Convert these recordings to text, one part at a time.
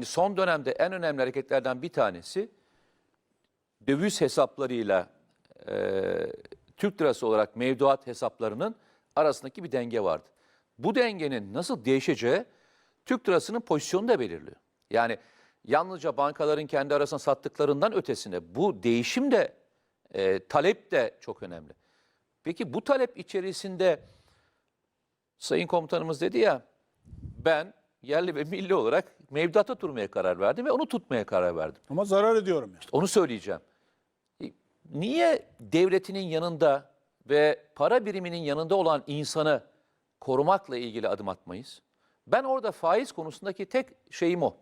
Şimdi son dönemde en önemli hareketlerden bir tanesi döviz hesaplarıyla e, Türk lirası olarak mevduat hesaplarının arasındaki bir denge vardı. Bu dengenin nasıl değişeceği Türk lirasının pozisyonu da belirliyor. Yani yalnızca bankaların kendi arasında sattıklarından ötesinde bu değişim de e, talep de çok önemli. Peki bu talep içerisinde Sayın komutanımız dedi ya ben yerli ve milli olarak mevduata durmaya karar verdim ve onu tutmaya karar verdim. Ama zarar ediyorum yani. Onu söyleyeceğim. E, Niye devletinin yanında ve para biriminin yanında olan insanı korumakla ilgili adım atmayız? Ben orada faiz konusundaki tek şeyim o.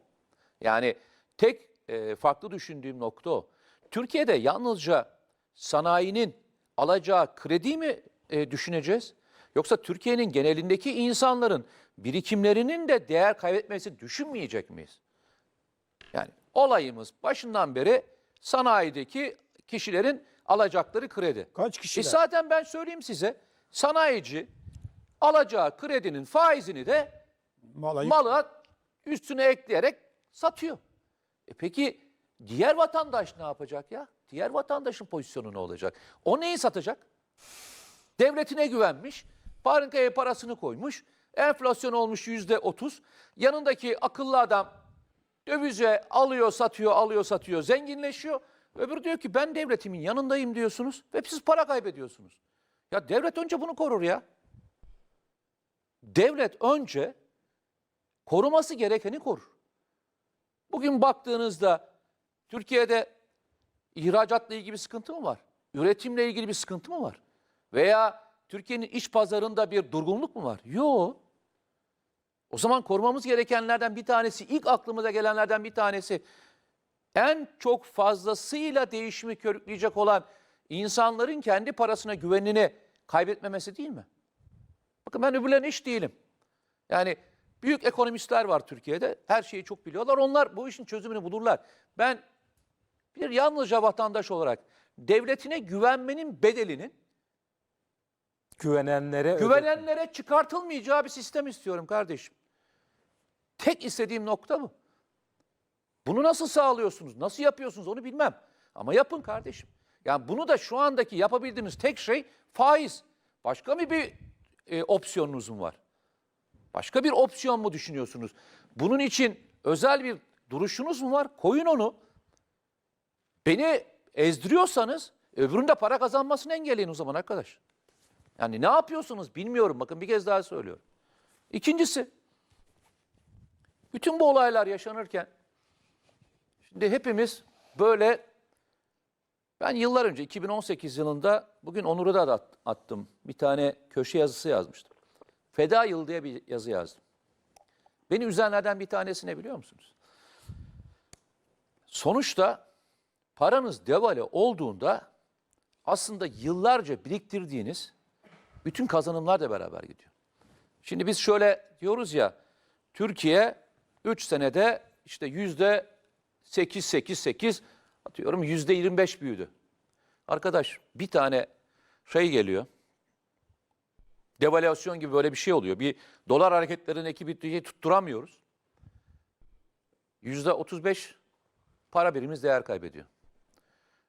Yani tek e, farklı düşündüğüm nokta o. Türkiye'de yalnızca sanayinin alacağı kredi mi e, düşüneceğiz? Yoksa Türkiye'nin genelindeki insanların birikimlerinin de değer kaybetmesi düşünmeyecek miyiz? Yani olayımız başından beri sanayideki kişilerin alacakları kredi. Kaç E kişiler? zaten ben söyleyeyim size sanayici alacağı kredinin faizini de Malayı- malı üstüne ekleyerek satıyor. E peki diğer vatandaş ne yapacak ya? Diğer vatandaşın pozisyonu ne olacak? O neyi satacak? Devletine güvenmiş, bankaya parasını koymuş, enflasyon olmuş yüzde otuz. Yanındaki akıllı adam dövize alıyor, satıyor, alıyor, satıyor, zenginleşiyor. Öbürü diyor ki ben devletimin yanındayım diyorsunuz ve siz para kaybediyorsunuz. Ya devlet önce bunu korur ya. Devlet önce koruması gerekeni korur. Bugün baktığınızda Türkiye'de ihracatla ilgili bir sıkıntı mı var? Üretimle ilgili bir sıkıntı mı var? Veya Türkiye'nin iç pazarında bir durgunluk mu var? Yok. O zaman korumamız gerekenlerden bir tanesi, ilk aklımıza gelenlerden bir tanesi en çok fazlasıyla değişimi körükleyecek olan insanların kendi parasına güvenini kaybetmemesi değil mi? Bakın ben öbürlerine hiç değilim. Yani büyük ekonomistler var Türkiye'de. Her şeyi çok biliyorlar. Onlar bu işin çözümünü bulurlar. Ben bir yalnızca vatandaş olarak devletine güvenmenin bedelinin Güvenenlere güvenenlere çıkartılmayacağı bir sistem istiyorum kardeşim. Tek istediğim nokta bu. Bunu nasıl sağlıyorsunuz? Nasıl yapıyorsunuz onu bilmem. Ama yapın kardeşim. Yani bunu da şu andaki yapabildiğiniz tek şey faiz. Başka mı bir e, opsiyonunuz mu var? Başka bir opsiyon mu düşünüyorsunuz? Bunun için özel bir duruşunuz mu var? Koyun onu. Beni ezdiriyorsanız öbüründe para kazanmasını engelleyin o zaman arkadaş. Yani ne yapıyorsunuz bilmiyorum. Bakın bir kez daha söylüyorum. İkincisi, bütün bu olaylar yaşanırken şimdi hepimiz böyle ben yıllar önce 2018 yılında bugün Onur'a da at- attım. Bir tane köşe yazısı yazmıştım. Feda yıl diye bir yazı yazdım. Beni üzenlerden bir tanesi ne biliyor musunuz? Sonuçta paranız devale olduğunda aslında yıllarca biriktirdiğiniz bütün kazanımlar da beraber gidiyor. Şimdi biz şöyle diyoruz ya, Türkiye 3 senede işte yüzde 8, 8, 8, atıyorum yüzde 25 büyüdü. Arkadaş bir tane şey geliyor, devalüasyon gibi böyle bir şey oluyor. Bir dolar hareketlerinin ekibi tutturamıyoruz. Yüzde 35 para birimimiz değer kaybediyor.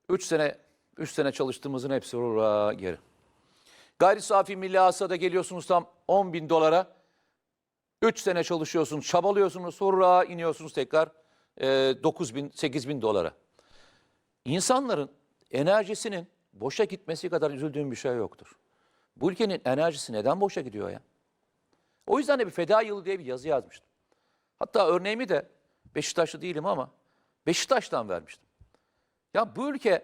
3 sene 3 sene çalıştığımızın hepsi hurra geri. Gayri safi milli hasıla geliyorsunuz tam 10 bin dolara. 3 sene çalışıyorsunuz, çabalıyorsunuz, sonra iniyorsunuz tekrar e, 9 bin, 8 bin dolara. İnsanların enerjisinin boşa gitmesi kadar üzüldüğüm bir şey yoktur. Bu ülkenin enerjisi neden boşa gidiyor ya? O yüzden de bir feda yılı diye bir yazı yazmıştım. Hatta örneğimi de Beşiktaşlı değilim ama Beşiktaş'tan vermiştim. Ya bu ülkenin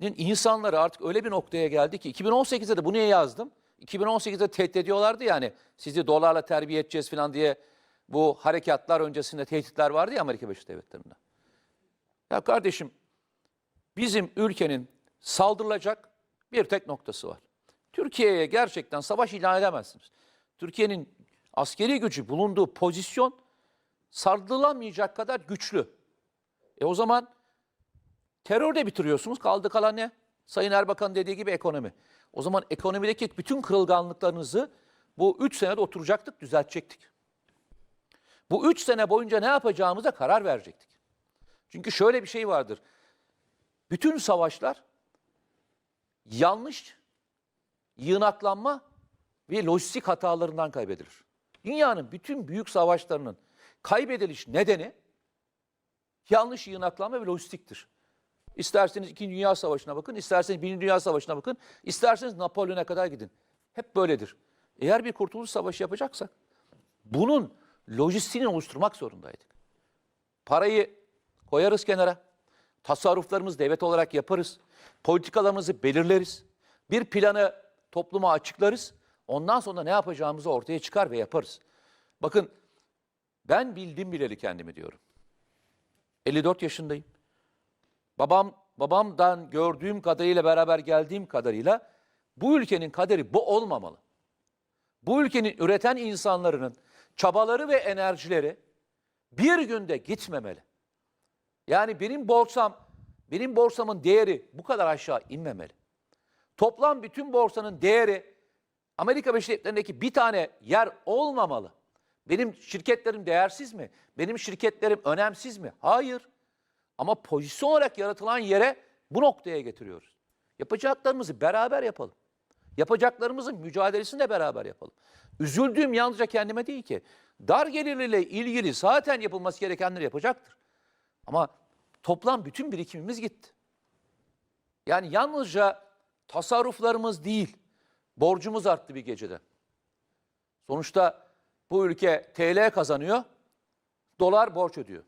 insanları artık öyle bir noktaya geldi ki 2018'de de bunu niye yazdım? 2018'de tehdit ediyorlardı yani sizi dolarla terbiye edeceğiz falan diye bu harekatlar öncesinde tehditler vardı ya Amerika Birleşik Devletleri'nde. Ya kardeşim bizim ülkenin saldırılacak bir tek noktası var. Türkiye'ye gerçekten savaş ilan edemezsiniz. Türkiye'nin askeri gücü bulunduğu pozisyon saldırılamayacak kadar güçlü. E o zaman terör de bitiriyorsunuz. Kaldı kalan ne? Sayın Erbakan dediği gibi ekonomi. O zaman ekonomideki bütün kırılganlıklarınızı bu 3 senede oturacaktık, düzeltecektik. Bu üç sene boyunca ne yapacağımıza karar verecektik. Çünkü şöyle bir şey vardır. Bütün savaşlar yanlış yığınaklanma ve lojistik hatalarından kaybedilir. Dünyanın bütün büyük savaşlarının kaybediliş nedeni yanlış yığınaklanma ve lojistiktir. İsterseniz İkinci Dünya Savaşı'na bakın, isterseniz Birinci Dünya Savaşı'na bakın, isterseniz Napolyon'a kadar gidin. Hep böyledir. Eğer bir kurtuluş savaşı yapacaksak bunun lojistiğini oluşturmak zorundaydık. Parayı koyarız kenara. Tasarruflarımızı devlet olarak yaparız. Politikalarımızı belirleriz. Bir planı topluma açıklarız. Ondan sonra ne yapacağımızı ortaya çıkar ve yaparız. Bakın ben bildim bileli kendimi diyorum. 54 yaşındayım. Babam babamdan gördüğüm kadarıyla beraber geldiğim kadarıyla bu ülkenin kaderi bu olmamalı. Bu ülkenin üreten insanların çabaları ve enerjileri bir günde gitmemeli. Yani benim borsam, benim borsamın değeri bu kadar aşağı inmemeli. Toplam bütün borsanın değeri Amerika Birleşik Devletleri'ndeki bir tane yer olmamalı. Benim şirketlerim değersiz mi? Benim şirketlerim önemsiz mi? Hayır. Ama pozisyon olarak yaratılan yere bu noktaya getiriyoruz. Yapacaklarımızı beraber yapalım. Yapacaklarımızın mücadelesini de beraber yapalım. Üzüldüğüm yalnızca kendime değil ki. Dar gelirliyle ilgili zaten yapılması gerekenleri yapacaktır. Ama toplam bütün birikimimiz gitti. Yani yalnızca tasarruflarımız değil, borcumuz arttı bir gecede. Sonuçta bu ülke TL kazanıyor, dolar borç ödüyor.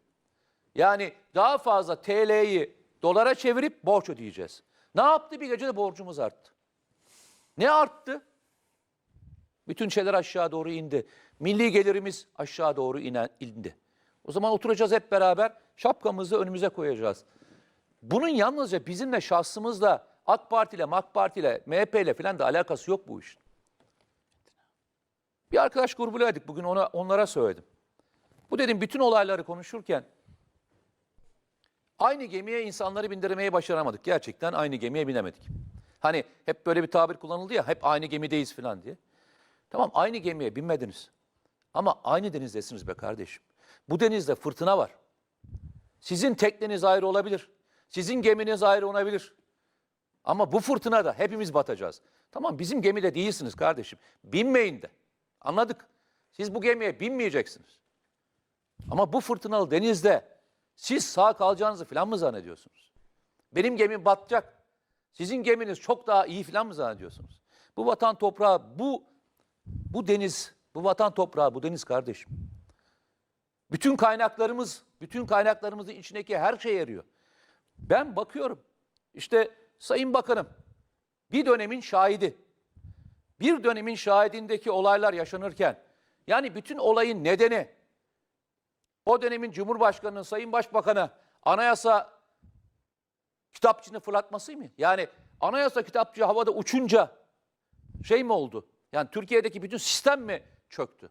Yani daha fazla TL'yi dolara çevirip borç ödeyeceğiz. Ne yaptı bir gecede borcumuz arttı. Ne arttı? Bütün şeyler aşağı doğru indi. Milli gelirimiz aşağı doğru inen, indi. O zaman oturacağız hep beraber şapkamızı önümüze koyacağız. Bunun yalnızca bizimle şahsımızla AK Parti ile MAK Parti ile MHP ile falan da alakası yok bu işin. Bir arkadaş grubuylaydık bugün ona, onlara söyledim. Bu dedim bütün olayları konuşurken aynı gemiye insanları bindirmeyi başaramadık. Gerçekten aynı gemiye binemedik. Hani hep böyle bir tabir kullanıldı ya hep aynı gemideyiz falan diye. Tamam aynı gemiye binmediniz. Ama aynı denizdesiniz be kardeşim. Bu denizde fırtına var. Sizin tekneniz ayrı olabilir. Sizin geminiz ayrı olabilir. Ama bu fırtınada hepimiz batacağız. Tamam bizim gemide değilsiniz kardeşim. Binmeyin de. Anladık. Siz bu gemiye binmeyeceksiniz. Ama bu fırtınalı denizde siz sağ kalacağınızı falan mı zannediyorsunuz? Benim gemim batacak. Sizin geminiz çok daha iyi falan mı zannediyorsunuz? Bu vatan toprağı, bu bu deniz, bu vatan toprağı, bu deniz kardeşim. Bütün kaynaklarımız, bütün kaynaklarımızın içindeki her şey eriyor. Ben bakıyorum. İşte Sayın Bakanım bir dönemin şahidi. Bir dönemin şahidindeki olaylar yaşanırken yani bütün olayın nedeni o dönemin Cumhurbaşkanı'nın Sayın Başbakan'a anayasa kitapçını fırlatması mı? Yani anayasa kitapçı havada uçunca şey mi oldu? Yani Türkiye'deki bütün sistem mi çöktü?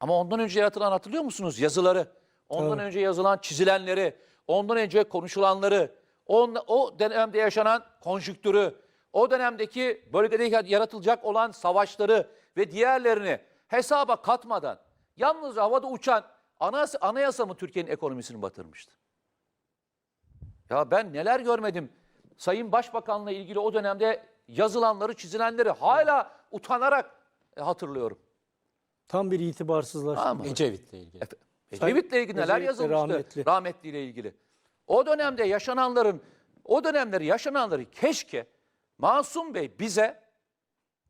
Ama ondan önce yaratılan hatırlıyor musunuz yazıları? Ondan önce yazılan çizilenleri, ondan önce konuşulanları, on, o dönemde yaşanan konjüktürü, o dönemdeki bölgede yaratılacak olan savaşları ve diğerlerini hesaba katmadan yalnız havada uçan anayasa, anayasa mı Türkiye'nin ekonomisini batırmıştı? Ya ben neler görmedim. Sayın Başbakan'la ilgili o dönemde yazılanları, çizilenleri hala utanarak e, hatırlıyorum. Tam bir itibarsızlaşma. Ama Ecevit'le ilgili. Ecevit'le ilgili neler Ecevit'le yazılmıştı? rahmetli. Rahmetliyle ilgili. O dönemde yaşananların, o dönemleri yaşananları keşke Masum Bey bize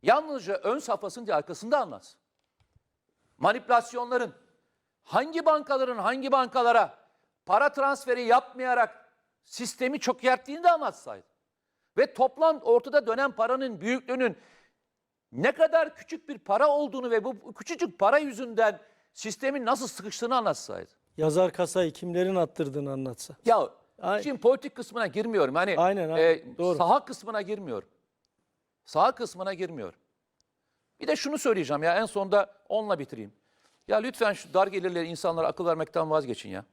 yalnızca ön safhasının arkasında anlatsın. Manipülasyonların, hangi bankaların hangi bankalara para transferi yapmayarak sistemi çökerttiğini de anlatsaydı. Ve toplam ortada dönen paranın büyüklüğünün ne kadar küçük bir para olduğunu ve bu küçücük para yüzünden sistemin nasıl sıkıştığını anlatsaydı. Yazar kasayı kimlerin attırdığını anlatsa. Ya Ay- şimdi politik kısmına girmiyorum. Hani Aynen, aynen. e, Doğru. saha kısmına girmiyorum. Saha kısmına girmiyorum. Bir de şunu söyleyeceğim ya en sonda onunla bitireyim. Ya lütfen şu dar gelirli insanlara akıl vermekten vazgeçin ya.